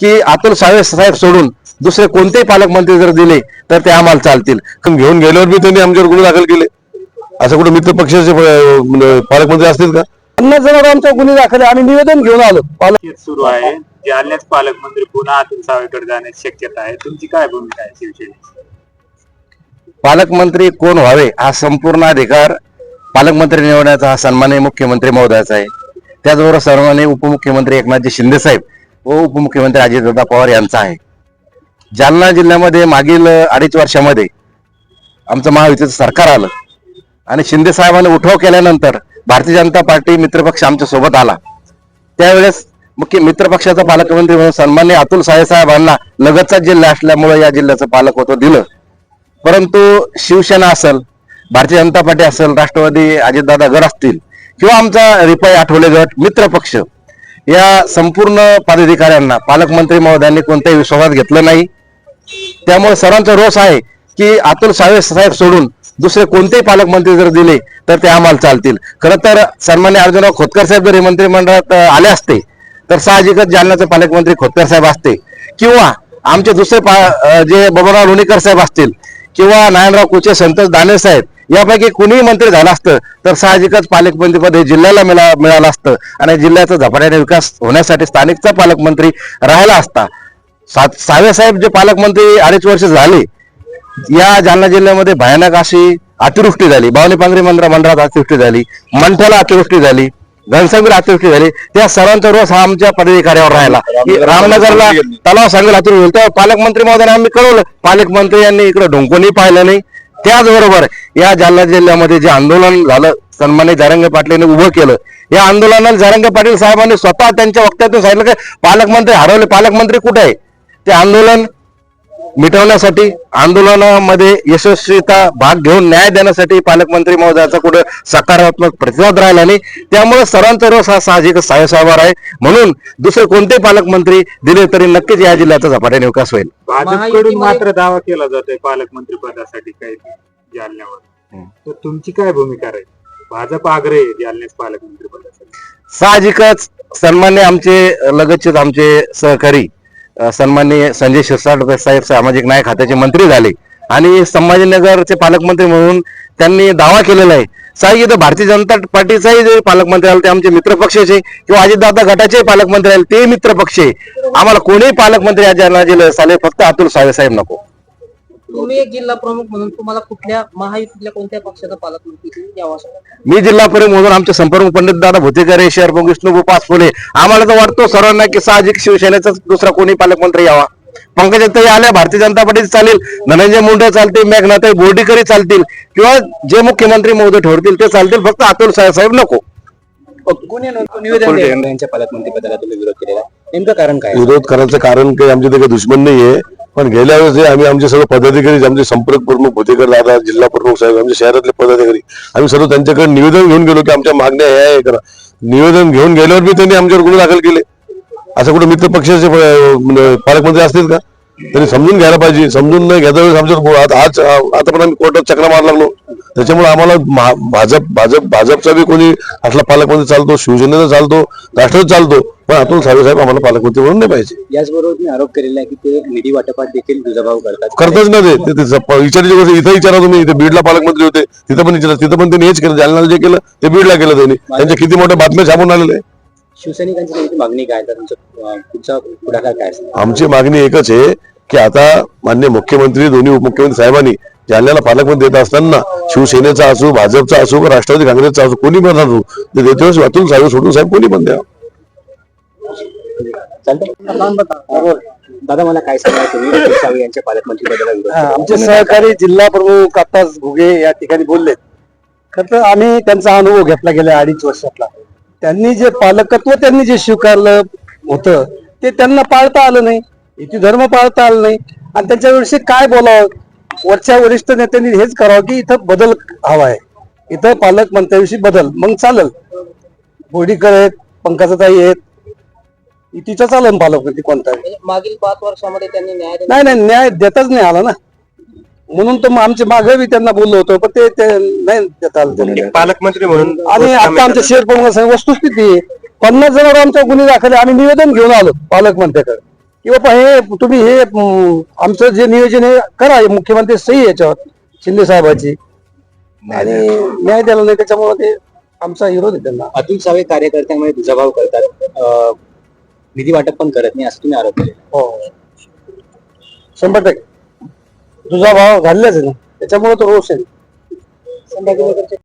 की अतुल सावे साहेब सोडून दुसरे कोणतेही पालकमंत्री जर दिले तर ते आम्हाला चालतील. घेऊन गेल्यावर बी त्यांनी आमच्यावर गुन्हे दाखल केले. असं कुठे मित्र पक्षाचे म्हणजे पालकमंत्री असतील का? पन्नास जणांवर आमच्या गुन्हे दाखल. आम्ही निवेदन घेऊन आलो. पालक सुरू आहे. जालन्यात पालकमंत्री पुन्हा अतुल सावेकडे जाण्याची शक्यता आहे. तुमची काय भूमिका आहे शिवसेनेची? पालकमंत्री कोण व्हावे हा संपूर्ण अधिकार पालकमंत्री निवडण्याचा हा सन्माननीय मुख्यमंत्री महोदयाचा आहे. त्याचबरोबर सन्माननीय उपमुख्यमंत्री एकनाथजी शिंदे साहेब व उपमुख्यमंत्री अजितदादा पवार यांचा आहे. जालना जिल्ह्यामध्ये मागील अडीच वर्षामध्ये आमचं महायुतीचं सरकार आलं. आणि शिंदे साहेबांनी उठाव केल्यानंतर भारतीय जनता पार्टी मित्रपक्ष आमच्यासोबत आला. त्यावेळेस मुख्य मित्रपक्षाचा पालकमंत्री म्हणून सन्मान्य अतुल साहे साहेबांना लगतचा जिल्हा असल्यामुळे या जिल्ह्याचं पालकत्व दिलं. परंतु शिवसेना असेल भारतीय जनता पार्टी असेल राष्ट्रवादी अजितदादा गट असतील किंवा आमचा रिपाई आठवले गट मित्रपक्ष या संपूर्ण पदाधिकाऱ्यांना पालकमंत्री महोदयांनी कोणत्याही विश्वासात घेतलं नाही. त्यामुळे सर्वांचा रोष आहे की अतुल सावे साहेब सोडून दुसरे कोणतेही पालकमंत्री जर दिले तर ते आम्हाला चालतील. खरं तर सन्मान्य अर्जुनराव खोतकर साहेब जरी मंत्रिमंडळात आले असते तर साहजिकच जालन्याचे पालकमंत्री खोतकर साहेब असते. किंवा आमचे दुसरे पा- जे बबनराव लोणीकर साहेब असतील किंवा नारायणराव कुचे संतोष दानेसाहेब यापैकी कुणीही मंत्री झालं असतं तर साहजिकच पालकमंत्रीपद हे जिल्ह्याला मिळा मिळालं असतं. आणि जिल्ह्याचा झपाट्याने विकास होण्यासाठी स्थानिकचा पालकमंत्री राहिला असता. सा- सावे साहेब जे पालकमंत्री अडीच वर्ष झाले या जालना जिल्ह्यामध्ये भयानक अशी अतिवृष्टी झाली. बावनी पांगरी मंदिरा मंडळात अतिवृष्टी झाली. मंठ्याला अतिवृष्टी झाली. घनसंगीला अतिवृष्टी झाली. त्या सर्वांचा रोष हा आमच्या पदाधिकाऱ्यावर राहिला. रामनगरला तलाव सांगेल अतिवृष्टी पालकमंत्री महोदयाने आम्ही कळवलं. पालकमंत्री यांनी इकडे ढोंकूनही पाहिलं नाही. त्याचबरोबर या जालना जिल्ह्यामध्ये जे आंदोलन झालं सन्मानित जारंगे पाटलांनी उभं केलं या आंदोलनाला जारंगे पाटील साहेबांनी स्वतः त्यांच्या वक्त्यातून सांगितलं की पालकमंत्री हरवले पालकमंत्री कुठे आहे? ते आंदोलन मिटवण्यासाठी आंदोलनामध्ये यशस्वीता भाग घेऊन न्याय देण्यासाठी पालकमंत्री महोदयाचा कुठे सकारात्मक प्रतिसाद राहिला नाही. त्यामुळे सर्वांचा रोष हा साहजिक साहेबावर आहे. म्हणून दुसरे कोणते पालकमंत्री दिले तरी नक्कीच या जिल्ह्याचा झपाट्याने विकास होईल. भाजपकडून मात्र दावा केला जातोय पालकमंत्री पदासाठी काही जालन्यावर. तर तुमची काय भूमिका राहील? भाजप आग्रही आहे जालन्यात पालकमंत्री पदासाठी. साहजिकच सन्मान्य आमचे लगतचेच आमचे सहकारी सन्माननीय संजय शिरसाट साहेब सामाजिक न्याय खात्याचे मंत्री झाले आणि संभाजीनगरचे पालकमंत्री म्हणून त्यांनी दावा केलेला आहे. साहेब इथं भारतीय जनता पार्टीचाही जे पालकमंत्री आले ते आमचे मित्रपक्षाचे किंवा अजितदादा गटाचे पालकमंत्री आले ते मित्रपक्ष आहे. आम्हाला कोणीही पालकमंत्री आज जालना जिल्ह्यात आले फक्त अतुल सावे साहेब नको. तुम्ही एक जिल्हा प्रमुख म्हणून तुम्हाला कुठल्या महायुतीतल्या कोणत्या पक्षाचा पालकमंत्री? मी जिल्हा प्रमुख म्हणून आमचे संपर्क पंडित दादा भुतेकर शहर प्रमुख विष्णू पाचपुले आम्हाला तर वाटतो सर्वांना की साहजिक शिवसेनेचा दुसरा कोणी पालकमंत्री यावा. पंकजाताई आल्या भारतीय जनता पार्टी चालेल. धनंजय मुंडे चालतील मेघनाथाई बोर्डीकरही चालतील. किंवा जे मुख्यमंत्री महोदय ठरतील ते चालतील फक्त अतुल साहेब नको. निवेदन पालकमंत्री पदाला तुम्ही विरोध केलेला नेमकं कारण काय विरोध करायचं कारण काही आमच्या काही दुश्मन नाहीये. पण गेल्या वेळेस जे आम्ही आमचे सर्व पदाधिकारी आमचे संपर्क प्रमुख भोतेकर दादा जिल्हा प्रमुख साहेब आमच्या शहरातले पदाधिकारी आम्ही सर्व त्यांच्याकडे निवेदन घेऊन गेलो की आमच्या मागण्या ह्या हे करा निवेदन घेऊन गेल्यावर बी त्यांनी आमच्यावर गुन्हे दाखल केले. असं कुठे मित्र पक्षाचे म्हणजे पालकमंत्री असतील का? त्यांनी समजून घ्यायला पाहिजे. समजून नाही घेता वेळेस आमच्यावर आज आता पण आम्ही कोर्टात चक्रा मार लागलो. त्याच्यामुळे आम्हाला भाजप भाजप भाजपचा बी कोणी असला पालकमंत्री चालतो शिवसेनेचा चालतो राष्ट्रच चालतो. पण अतुल सावे साहेब आम्हाला पालकमंत्री म्हणून नाही पाहिजे. याचबरोबर तुम्ही आरोप केलेला आहे की ते निधी वाटपात देखील दुजाभाव करतात. करतच ना ते. विचारायची गोष्ट इथं विचारा तुम्ही. इथे बीडला पालकमंत्री होते. तिथं पण विचारा. तिथं पण त्यांनी हेच केलं. जालन्याला जे केलं ते बीडला केलं त्यांनी. त्यांच्या किती मोठ्या बातम्या छापून आलेले. शिवसैनिकांची मागणी काय? तर तुमचं पुढाकार काय आमची मागणी एकच आहे की आता मान्य मुख्यमंत्री दोन्ही उपमुख्यमंत्री साहेबांनी जालन्याला पालकमंत्री देत असताना शिवसेनेचा असो भाजपचा असो का राष्ट्रवादी काँग्रेसचा असो कोणी पण असो ते देते अतुल साहेब सोडून साहेब कोणी पण द्या. दादा मला काय सांगायचं? यांच्या पालकमंत्री आमचे सहकारी जिल्हा प्रमुख आताच घुगे या ठिकाणी बोललेत. खर तर आम्ही त्यांचा अनुभव घेतला गेल्या अडीच वर्षातला. त्यांनी जे पालकत्व त्यांनी जे स्वीकारलं होतं ते त्यांना पाळता आलं नाही. इथे धर्म पाळता आलं नाही. आणि त्यांच्याविषयी काय बोलावं? वरच्या वरिष्ठ नेत्यांनी हेच करावं की इथं बदल हवा आहे. इथं पालकमंत्र्याविषयी बदल. मग चालेल. बोडीकर आहेत पंकजाताई आहेत तिचा चालेल पालकमंत्री कोणता आहे म्हणजे मागील पाच वर्षामध्ये त्यांनी न्याय दिला नाही नाही न्याय देताच नाही आला ना. म्हणून तर मग आमचे मागे बी त्यांना बोललो होतो पण ते ते नाही देता आलं त्यांना. पालकमंत्री म्हणून आणि आता आमच्या शेअर प्रमुख वस्तुस्थिती आहे. पन्नास जणांवर आमच्या गुन्हे दाखल आहे. आम्ही निवेदन घेऊन आलो पालकमंत्र्याकडे. की बाबा हे तुम्ही हे आमचं जे नियोजन आहे करा. हे मुख्यमंत्री सही आहे याच्यावर शिंदे साहेबाची. आणि न्याय द्यायला नाही त्याच्यामुळे ते आमचा विरोध आहे त्यांना. अतुल सावे कार्यकर्त्यांमध्ये दुजाभाव करतात. अं, निधी वाटप पण करत नाही असं तुम्ही आरोप केले हो. शंभर टक्के. तुझा भाव घाललाच आहे ना. त्याच्यामुळे तो रोष आहे. संभाजीनगरचे